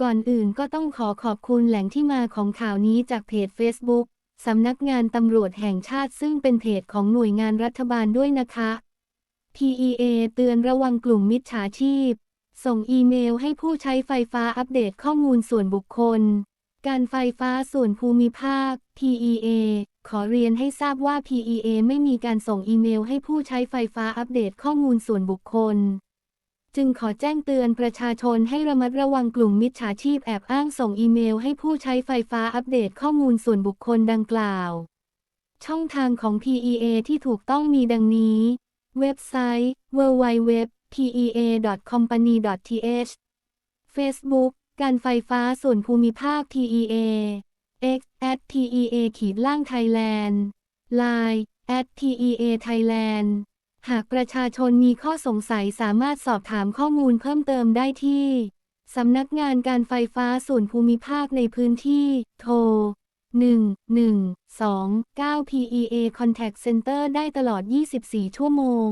ก่อนอื่นก็ต้องขอขอบคุณแหล่งที่มาของข่าวนี้จากเพจ Facebook สำนักงานตำรวจแห่งชาติซึ่งเป็นเพจของหน่วยงานรัฐบาลด้วยนะคะ PEA เตือนระวังกลุ่มมิจฉาชีพ ส่งอีเมลให้ผู้ใช้ไฟฟ้าอัปเดตข้อมูลส่วนบุคคล การไฟฟ้าส่วนภูมิภาค PEA ขอเรียนให้ทราบว่า PEA ไม่มีการส่งอีเมลให้ผู้ใช้ไฟฟ้าอัปเดตข้อมูลส่วนบุคคล จึงขอแจ้งเตือนประชาชนให้ระมัดระวังกลุ่มมิจฉาชีพแอบอ้างส่งอีเมลให้ผู้ใช้ไฟฟ้าอัปเดตข้อมูลส่วนบุคคลดังกล่าว ช่องทางของ PEA ที่ถูกต้องมีดังนี้ เว็บไซต์ www.pea.company.th Facebook การไฟฟ้าส่วนภูมิภาค PEA X at PEA ขีดล่างไทยแลนด์ Line at PEA Thailand หากประชาชนมีข้อสงสัยสามารถสอบถามข้อมูลเพิ่มเติมได้ที่สำนักงานการไฟฟ้าส่วนภูมิภาคในพื้นที่ โทร 1 1 2 9 PEA Contact Center ได้ตลอด 24 ชั่วโมง